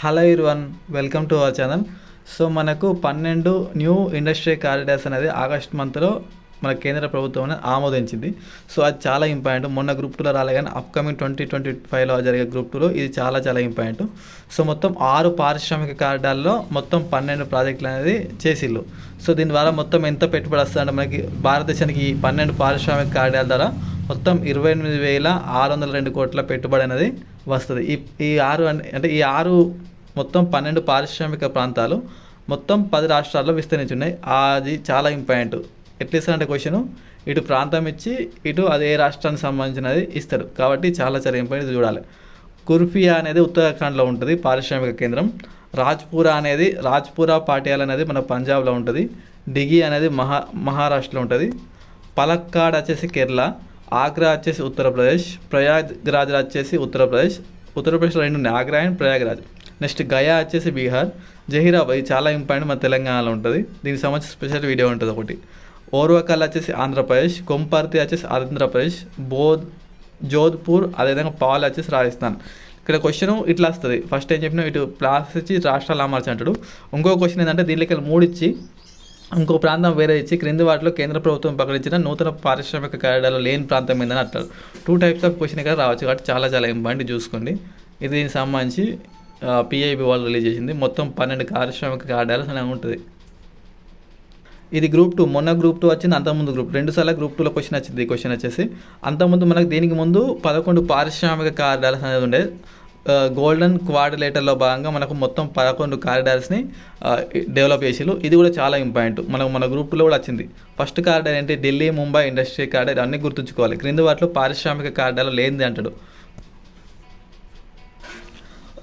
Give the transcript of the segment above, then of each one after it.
Hello one welcome to our channel so మనకు పన్నెండు new industry corridors అనేది August మంత్లో మన కేంద్ర ప్రభుత్వం అనేది ఆమోదించింది. సో అది చాలా ఇంపార్టెంట్ మొన్న గ్రూప్ టూలో రాలే కానీ అప్కమింగ్ ట్వంటీ ట్వంటీ ఫైవ్లో జరిగే గ్రూప్ టూలో ఇది చాలా చాలా ఇంపార్టెంట్ సో మొత్తం ఆరు పారిశ్రామిక కారిడార్లో మొత్తం పన్నెండు ప్రాజెక్టులు అనేది చేసిల్లు సో దీని ద్వారా మొత్తం ఎంత పెట్టుబడి వస్తుందంటే మనకి భారతదేశానికి ఈ పన్నెండు పారిశ్రామిక కారిడార్ ద్వారా మొత్తం ఇరవై ఎనిమిది వేల ఆరు వందల రెండు కోట్ల పెట్టుబడి అనేది వస్తుంది. ఈ ఈ ఆరు అంటే ఈ ఆరు మొత్తం పన్నెండు పారిశ్రామిక ప్రాంతాలు మొత్తం పది రాష్ట్రాల్లో విస్తరించి ఉన్నాయి అది చాలా ఇంపార్టెంట్. ఎట్లా ఇస్తారంటే క్వశ్చన్? ఇటు ప్రాంతం ఇచ్చి ఇటు అది ఏ రాష్ట్రానికి సంబంధించినది ఇస్తారు. కాబట్టి చాలా చాలా ఇంపార్టెంట్ చూడాలి. కుర్ఫియా అనేది ఉత్తరాఖండ్లో ఉంటుంది పారిశ్రామిక కేంద్రం. రాజ్పూరా అనేది రాజ్పూరా పాటియాల్ అనేది మన పంజాబ్లో ఉంటుంది. డిగి అనేది మహా మహారాష్ట్రలో ఉంటుంది. పలక్కాడ్ వచ్చేసి కేరళ. ఆగ్రా వచ్చేసి ఉత్తరప్రదేశ్ ప్రయాగ్రాజ్ వచ్చేసి ఉత్తరప్రదేశ్. ఉత్తరప్రదేశ్లో రెండు ఉన్నాయి ఆగ్రా అండ్ ప్రయాగ్రాజ్ నెక్స్ట్ గయా వచ్చేసి బీహార్. జహీరాబాద్ ఇది చాలా ఇంపార్టెంట్ మన తెలంగాణలో ఉంటుంది. దీనికి సంబంధించి స్పెషల్ వీడియో ఉంటుంది ఒకటి. ఓర్వకల్ వచ్చేసి ఆంధ్రప్రదేశ్ కొంపర్తి వచ్చేసి ఆంధ్రప్రదేశ్ బోధ్ జోధ్పూర్ అదేవిధంగా పాల్ వచ్చేసి రాజస్థాన్. ఇక్కడ క్వశ్చన్ ఇట్లా వస్తుంది. ఫస్ట్ ఏం చెప్పినా ఇటు ప్లాస్ ఇచ్చి రాష్ట్రాలు అమర్చి అంటాడు ఇంకో క్వశ్చన్ ఏంటంటే దీనికి మూడు ఇచ్చి ఇంకో ప్రాంతం వేరే ఇచ్చి క్రింది వాటిలో కేంద్ర ప్రభుత్వం ప్రకటించిన నూతన పారిశ్రామిక కార్యాలయాలు లేని ప్రాంతం ఏందని అంటారు. టూ టైప్స్ ఆఫ్ క్వశ్చన్ ఇక్కడ రావచ్చు కాబట్టి చాలా చాలా ఇంపార్టెంట్ చూసుకోండి. ఇది దీనికి సంబంధించి పిఐబి వాళ్ళు రిలీజ్ చేసింది. మొత్తం పన్నెండు పారిశ్రామిక కార్యాలయాలు అనేవి ఉంటుంది. ఇది గ్రూప్ టూ మొన్న గ్రూప్ టూ వచ్చింది అంతకుముందు గ్రూప్ రెండు సార్లు గ్రూప్ టూలో క్వశ్చన్ వచ్చింది. ఈ క్వశ్చన్ వచ్చేసి అంతకుముందు మనకు దీనికి ముందు పదకొండు పారిశ్రామిక కార్యాలయాలు అనేది ఉండేది. గోల్డెన్ క్వాడ్రిలేటర్లో భాగంగా మనకు మొత్తం పదకొండు కారిడార్స్ని డెవలప్ చేసిరు ఇది కూడా చాలా ఇంపార్టెంట్ మనకు మన గ్రూప్లో కూడా వచ్చింది. ఫస్ట్ కారిడార్ ఏంటి ఢిల్లీ ముంబై ఇండస్ట్రీ కారిడార్ అన్నీ గుర్తుంచుకోవాలి. క్రింది వాటిలో పారిశ్రామిక కారిడార్లో లేనిది అంటాడు.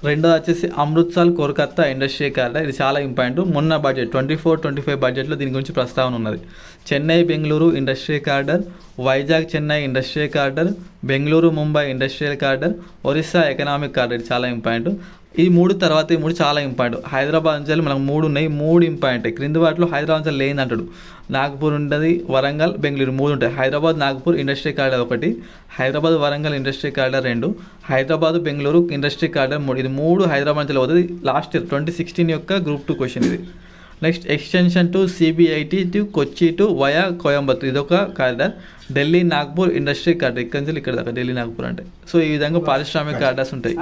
రెండోది వచ్చేసి అమృత్సర్ కోల్కత్తా ఇండస్ట్రీ కారిడార్ ఇది చాలా ఇంపార్టెంట్. మొన్న budget twenty four twenty five బడ్జెట్లో దీని గురించి ప్రస్తావన ఉన్నది. Chennai Bengaluru industry corridor Vizag Chennai industry corridor Bengaluru Mumbai industrial corridor Orissa economic corridor. ఇది చాలా ఇంపార్టెంట్. ఈ మూడు తర్వాత ఈ మూడు చాలా ఇంపార్టెంట్. హైదరాబాద్ నుంచి మనకు మూడు ఉన్నాయి. మూడు ఇంపార్టెంట్. క్రింది వాటిలో హైదరాబాద్ నుంచి లేని అంటాడు. నాగ్పూర్ ఉంటుంది వరంగల్ బెంగళూరు మూడు ఉంటాయి. హైదరాబాద్ నాగ్పూర్ ఇండస్ట్రీ కారిడార్ ఒకటి. హైదరాబాద్ వరంగల్ ఇండస్ట్రీ కారిడార్ రెండు. హైదరాబాద్ బెంగళూరు ఇండస్ట్రీ కారిడార్ మూడు. ఇది మూడు హైదరాబాద్ నుంచి పోతుంది లాస్ట్ ఇయర్ ట్వంటీ సిక్స్టీన్ యొక్క గ్రూప్ టూ క్వశ్చన్ ఇది. Next extension to CBIT to Kochi to via Coimbatore ఇది ఒక corridor. Delhi Nagpur industry corridor. ఇక్కడ నుంచి ఇక్కడ దాకా ఢిల్లీ నాగ్పూర్ అంటే. సో ఈ విధంగా పారిశ్రామిక కారిడార్స్ ఉంటాయి.